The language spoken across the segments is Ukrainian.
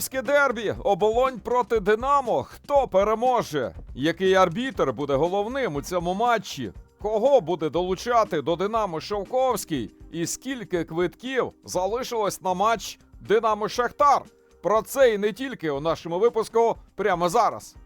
Київське дербі, оболонь проти Динамо. Хто переможе? Який арбітр буде головним у цьому матчі? Кого буде долучати до Динамо Шовковський? І скільки квитків залишилось на матч Динамо Шахтар? Про це і не тільки у нашому випуску прямо зараз.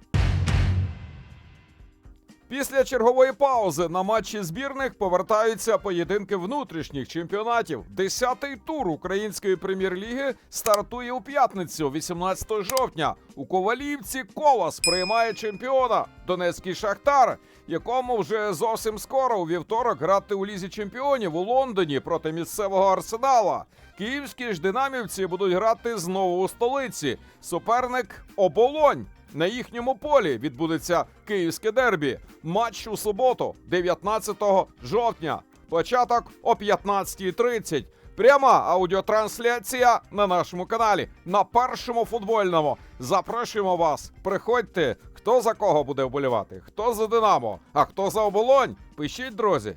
Після чергової паузи на матчі збірних повертаються поєдинки внутрішніх чемпіонатів. Десятий тур української прем'єр-ліги стартує у п'ятницю, 18 жовтня. У Ковалівці Колос приймає чемпіона Донецький Шахтар, якому вже зовсім скоро у вівторок грати у лізі чемпіонів у Лондоні проти місцевого арсенала. Київські ж динамівці будуть грати знову у столиці. Суперник Оболонь. На їхньому полі відбудеться київське дербі. Матч у суботу, 19 жовтня. Початок о 15.30. Пряма аудіотрансляція на нашому каналі на першому футбольному. Запрошуємо вас. Приходьте, хто за кого буде вболівати, хто за Динамо, а хто за оболонь. Пишіть, друзі.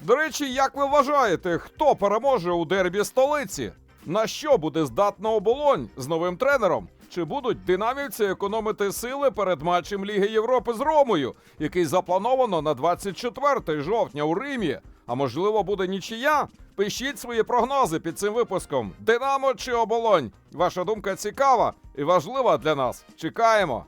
До речі, як ви вважаєте, хто переможе у дербі столиці? На що буде здатна оболонь з новим тренером? Чи будуть динамівці економити сили перед матчем Ліги Європи з Ромою, який заплановано на 24 жовтня у Римі? А можливо, буде нічия? Пишіть свої прогнози під цим випуском. Динамо чи оболонь? Ваша думка цікава і важлива для нас. Чекаємо.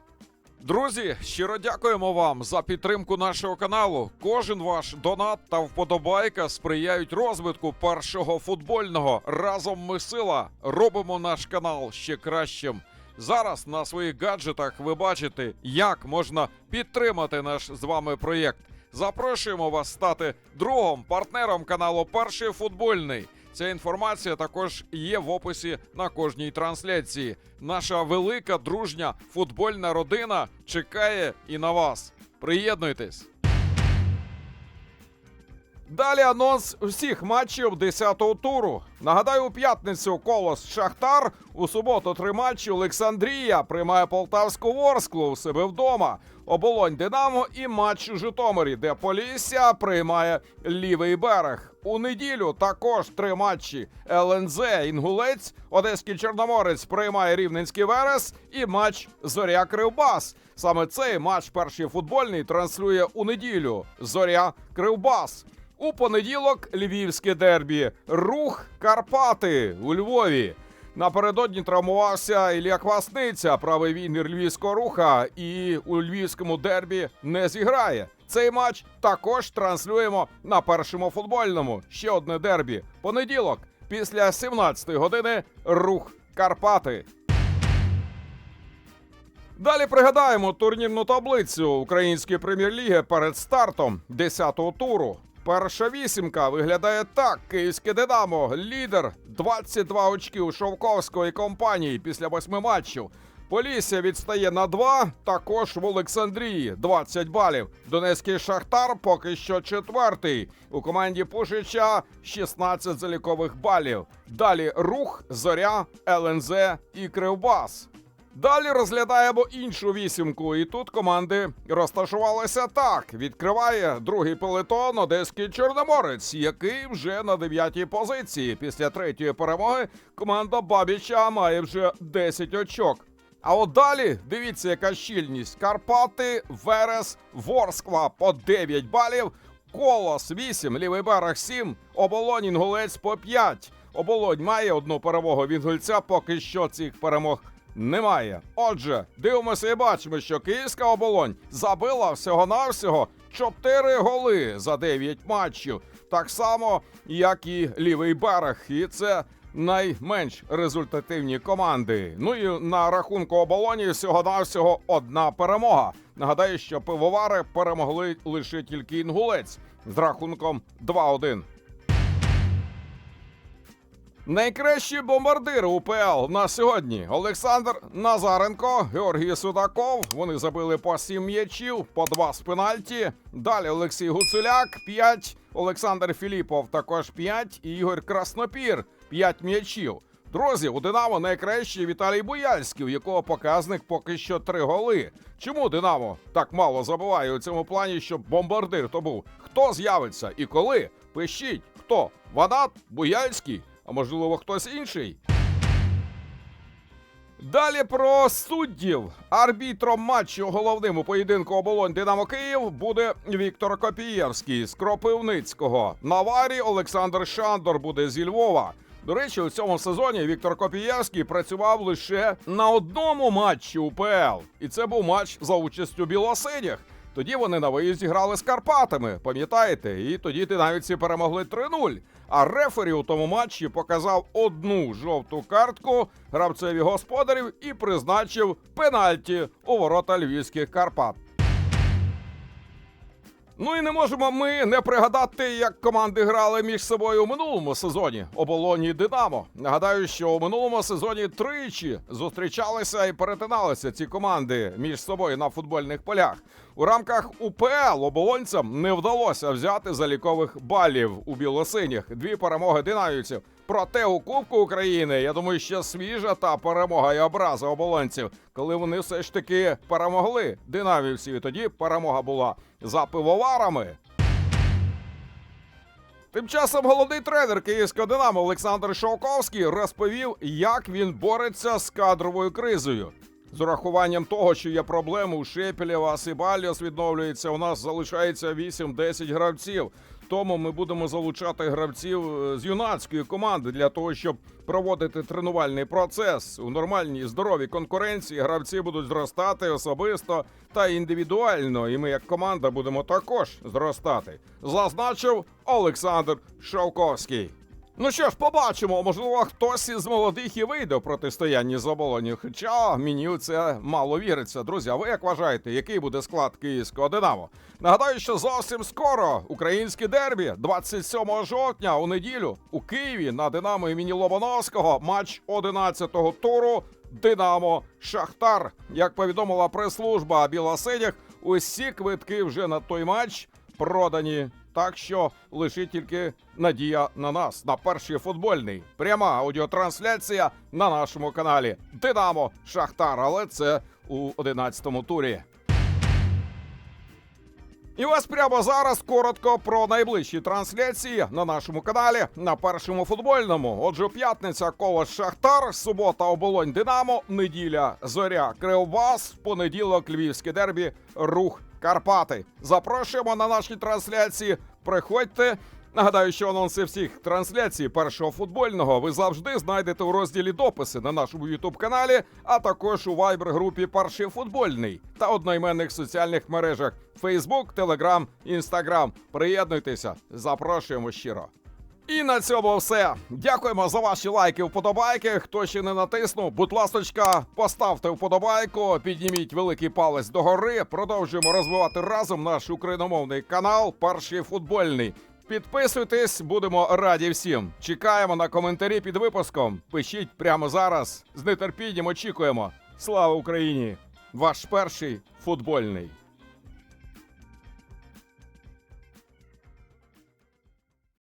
Друзі, щиро дякуємо вам за підтримку нашого каналу. Кожен ваш донат та вподобайка сприяють розвитку першого футбольного. Разом ми сила робимо наш канал ще кращим. Зараз на своїх гаджетах ви бачите, як можна підтримати наш з вами проєкт. Запрошуємо вас стати другом партнером каналу Перший футбольний. Ця інформація також є в описі на кожній трансляції. Наша велика дружня футбольна родина чекає і на вас. Приєднуйтесь. Далі анонс всіх матчів 10-го туру. Нагадаю, у п'ятницю колос Шахтар. У суботу три матчі Олександрія приймає Полтавську Ворсклу у себе вдома. Оболонь Динамо і матч у Житомирі, де Полісся приймає лівий берег. У неділю також три матчі: ЛНЗ Інгулець, Одеський Чорноморець приймає Рівненський Верес і матч Зоря Кривбас. Саме цей матч перший футбольний транслює у неділю. Зоря Кривбас. У понеділок львівське дербі. Рух Карпати у Львові. Напередодні травмувався Ілля Квасниця, правий вінгер львівського руха, і у львівському дербі не зіграє. Цей матч також транслюємо на першому футбольному. Ще одне дербі. Понеділок, після 17 години. Рух Карпати. Далі пригадаємо турнірну таблицю української прем'єр-ліги перед стартом 10-го туру. Перша вісімка виглядає так: Київське Динамо, лідер 22 очки у Шовковської компанії після восьми матчів. Полісся відстає на 2, також в Олександрії 20 балів. Донецький Шахтар поки що четвертий. У команді Пушича 16 залікових балів. Далі рух, зоря, ЛНЗ і Кривбас. Далі розглядаємо іншу вісімку, і тут команди розташувалися так. Відкриває другий пелетон Одеський Чорноморець, який вже на дев'ятій позиції. Після третьої перемоги команда Бабіча має вже 10 очок. А от далі дивіться, яка щільність: Карпати, Верес, Ворскла по 9 балів, Колос 8, лівий берег 7, Оболонь Інгулець по 5. Оболонь має одну перемогу від гульця, поки що цих перемог немає. Отже, дивимося і бачимо, що Київська оболонь забила всього-навсього 4 голи за 9 матчів. Так само, як і лівий берег. І це найменш результативні команди. Ну і на рахунку оболоні всього-навсього одна перемога. Нагадаю, що пивовари перемогли лише тільки інгулець з рахунком 2-1. Найкращі бомбардири УПЛ на сьогодні Олександр Назаренко, Георгій Судаков. Вони забили по 7 м'ячів, по 2 з пенальті. Далі Олексій Гуцуляк 5, Олександр Філіпов також 5 і Ігор Краснопір 5 м'ячів. Друзі, у Динамо найкращий Віталій Буяльський, у якого показник поки що 3 голи. Чому Динамо так мало забуває у цьому плані, щоб бомбардир то був? Хто з'явиться і коли? Пишіть, хто? Ванат, Буяльський, а можливо хтось інший. Далі про суддів. Арбітром матчу головним у поєдинку оболонь Динамо Київ буде Віктор Копієвський з Кропивницького. На варі Олександр Шандор буде зі Львова. До речі, у цьому сезоні Віктор Копієвський працював лише на одному матчі УПЛ, і це був матч за участю білосиніх. Тоді вони на виїзді грали з Карпатами, пам'ятаєте? І тоді динамівці перемогли 3-0. А рефері у тому матчі показав одну жовту картку гравцеві господарів і призначив пенальті у ворота львівських Карпат. Ну і не можемо ми не пригадати, як команди грали між собою у минулому сезоні оболоні Динамо. Нагадаю, що у минулому сезоні тричі зустрічалися і перетиналися ці команди між собою на футбольних полях. У рамках УПЛ оболонцям не вдалося взяти залікових балів у білосиніх. Дві перемоги динамівців. Проте у Кубку України, я думаю, ще свіжа та перемога і образа оболонців, коли вони все ж таки перемогли динамівців. І тоді перемога була за пивоварами. Тим часом головний тренер київського Динамо Олександр Шовковський розповів, як він бореться з кадровою кризою. З урахуванням того, що є проблеми у Шепелєва, Сибаліос відновлюється. У нас залишається 8-10 гравців. Тому ми будемо залучати гравців е, з юнацької команди для того, щоб проводити тренувальний процес у нормальній здоровій конкуренції. Гравці будуть зростати особисто та індивідуально. І ми, як команда, будемо також зростати. Зазначив Олександр Шовковський. Ну що ж, побачимо, можливо, хтось із молодих і вийде в протистоянні з оболонью. Хоча мені у це мало віриться. Друзі, а ви як вважаєте, який буде склад київського Динамо? Нагадаю, що зовсім скоро українське дербі, 27 жовтня у неділю у Києві на Динамо імені Лобановського матч 11-го туру. Динамо Шахтар. Як повідомила прес-служба Білосиніх, усі квитки вже на той матч продані. Так що лише тільки надія на нас, на перший футбольний. Пряма аудіотрансляція на нашому каналі Динамо Шахтар. Але це у 11-му турі. І ось прямо зараз коротко про найближчі трансляції на нашому каналі на першому футбольному. Отже, п'ятниця коло Шахтар, субота оболонь Динамо, неділя Зоря Кривбас, понеділок Львівське дербі, рух Карпати. Запрошуємо на наші трансляції. Приходьте. Нагадаю, що анонси всіх трансляцій першого футбольного ви завжди знайдете у розділі дописи на нашому Ютуб каналі, а також у вайбер-групі Перший футбольний та одноіменних соціальних мережах Facebook, Telegram, Instagram. Приєднуйтеся, запрошуємо щиро. І на цьому все. Дякуємо за ваші лайки, вподобайки. Хто ще не натиснув, будь ласочка, поставте вподобайку, підніміть великий палець догори. Продовжуємо розвивати разом наш україномовний канал Перший футбольний. Підписуйтесь, будемо раді всім. Чекаємо на коментарі під випуском. Пишіть прямо зараз. З нетерпінням очікуємо. Слава Україні! Ваш перший футбольний.